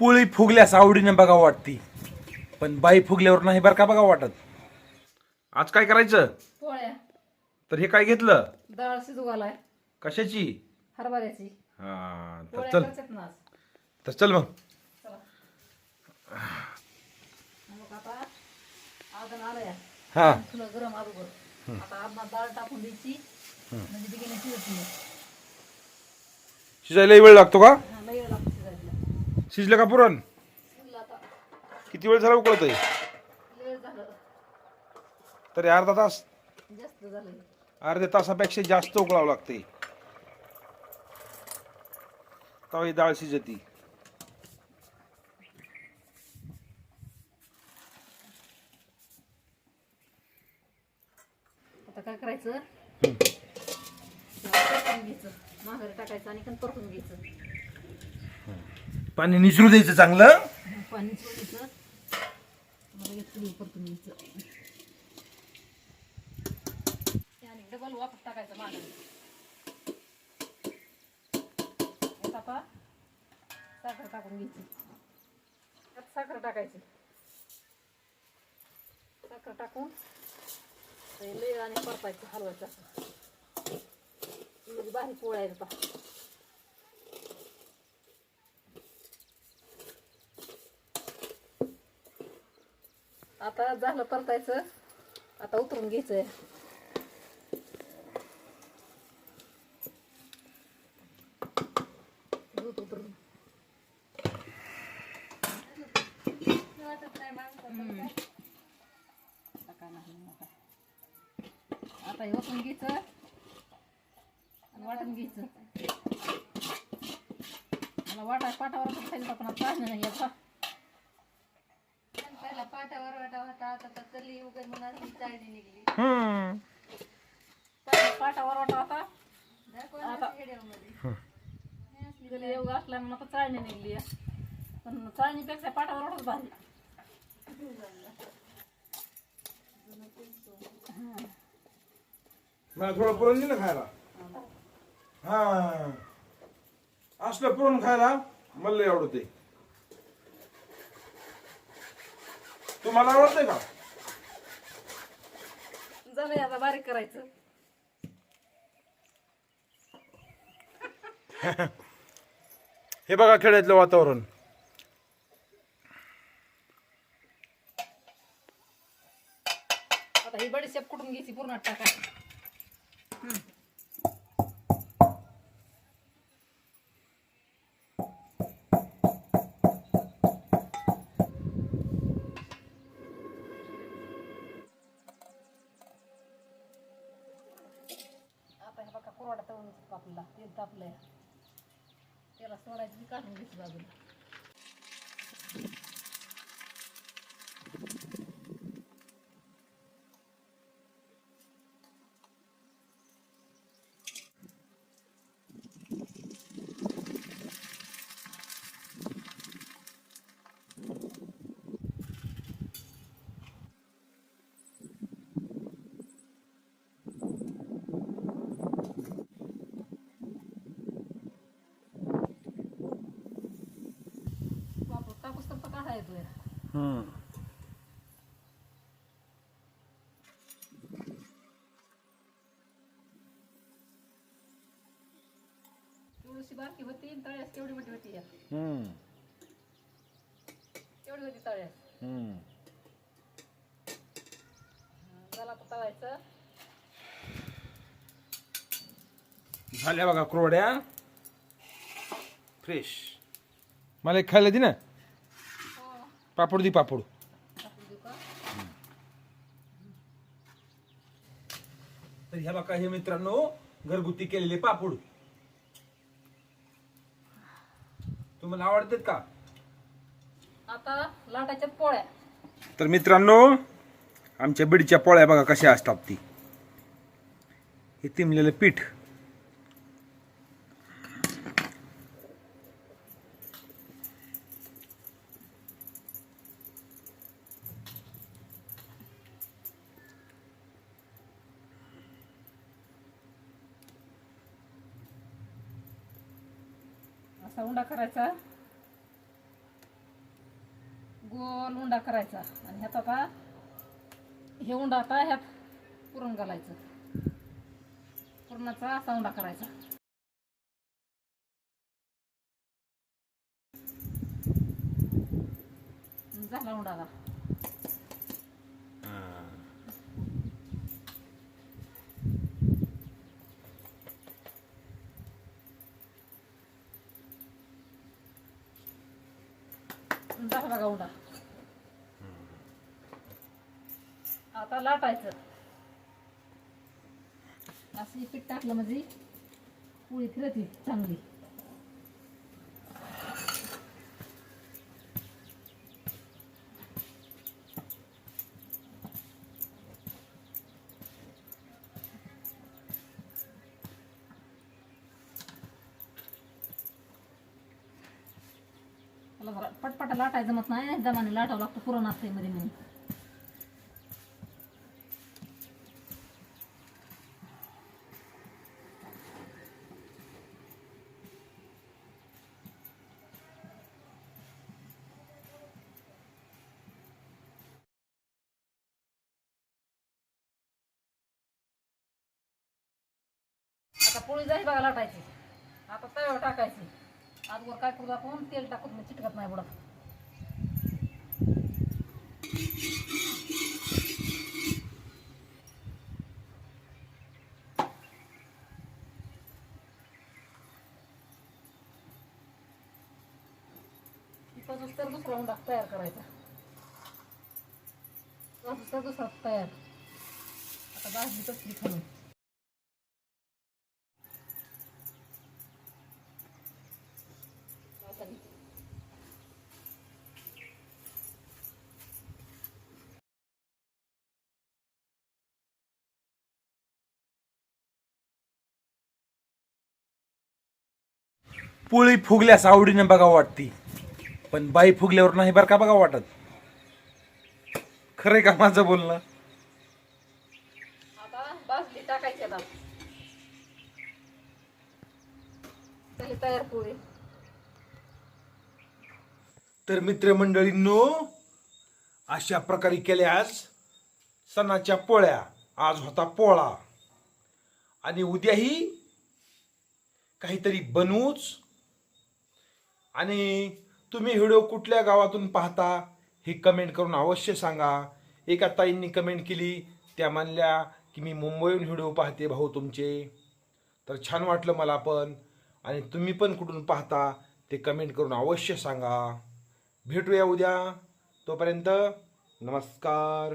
पोळी फुगल्यास आवडीने बघा वाटती. पण बाई फुगल्यावर नाही बरं का बघा वाटत? आज काय करायचं? पोळ्या. तर हे काय घेतलं? डाळ कशाची? हरभऱ्याची. हा तर पोळ्या चल. करतात ना आज. तर चल मग. चला. मग आता आदन आलंय. हा. तुला गरम अगोदर. आता आदनात डाळ टाकून द्यायची. म्हणजे बिगिने शिजत नाही. शिजायला वेळ लागतो का? हा लई लागतो. शिजलं का पुरण? किती वेळ झाला उकळत आहे तरी अर्धा तास. अर्ध्या तासापेक्षा जास्त उकळावं लागते तेव्हा ही डाळ शिजती. आता काय करायचं? माघारी टाकायचं आणि परतून घ्यायचं. पाणी निचरू द्यायचं चांगलं. पाणी सोडायचं. मला एक चुली परतून आणि डबल वापस टाकायचं माघारी यात आता साखर टाकून घ्यायची. त्यात साखर टाकायची. साखर टाकून ते लय आणि परतायचं हलवायचं असं. म्हणजे बाहेर पोळायचं पहा. आता झालं परतायचं. आता उतरून घ्यायचंय. दूध उतरून. आता हे ओतून घ्यायचं. आणि वाटून घ्यायचं. मला वाटा पाटावर पण खायचं पण आता चालणार नाही आता पहिला पाटावर वाटा होता आता तर कली उघड निघली हम्म. पाटावर वाटा आता-. गेली चाळणी निघली आहे. पण चाळणीपेक्षा पाटावर वाटच भारी मला थोडं पुरण दिलं खायला हा असलं पुरण खायला मला लय आवडते तुम्हाला आवडतंय का झालंय आता बारीक करायचं. हे बघा खेड्यातलं वातावरण. आता ही बडीशेप कुठून घ्यायची? पूर्ण टाका. तापला तेल तापलंय. त्याला सोडायची काढून घेतली बाजूला वापर हम्म. एवढीशी बारकी होती आणि तळ्यास केवढी मोठी होती या? हम्म. केवढी होती तळ्यास? हम्म. झाला आता तळायचं. झाल्या बघा क्रोड्या फ्रेश मला एक खायला दे ना. पापड दी पापड. तर ह्या बघा हे मित्रांनो घरगुती केलेले पापड. तुम्हाला आवडतात का? आता लाटाच्या पोळ्या. तर मित्रांनो आमच्या बीडच्या पोळ्या बघा कशा असतात ती. हे तिमलेलं पीठ. असा उंडा करायचा. गोल उंडा करायचा. आणि ह्यात आता हे उंडा आता ह्यात पुरण घालायचं. पुरणाचा असा उंडा करायचा. झाला उंडाला आता गावडा आता लाटायचं. असं पीठ टाकलं म्हणजे पोळी फिरती चांगली. मला जरा पटपट लाटायचं मत नाही. दमाने लाटावं लागतं पुरण असते मध्ये म्हणून. आता पोळी जाईल बघा लाटायची. आता तव्यावर टाकायची. आजवर काय करू आपण तेल टाकून मग चिटकत नाही बुडा तिथं तर दुसरा हुंडा तयार करायचा. दुसरा दुसरा तयार. आता भाजली कसली खालून पोळी फुगल्यास आवडीने बघा वाटती. पण बाई फुगल्यावर नाही बरं का बघा वाटत? खरंय का माझं बोलणं? तर मित्रमंडळींनो अशा प्रकारे केल्यास सणाच्या पोळ्या आज होता पोळा. आणि उद्याही काहीतरी बनवूच आणि तुम्ही व्हिडिओ कुठल्या गावातून पाहता हे कमेंट करून अवश्य सांगा. एका ताईंनी कमेंट केली त्या म्हणल्या की मी मुंबईहून व्हिडिओ पाहते भाऊ तुमचे. तर छान वाटलं मला पण. आणि तुम्ही पण कुठून पाहता ते कमेंट करून अवश्य सांगा. भेटूया उद्या. तोपर्यंत नमस्कार.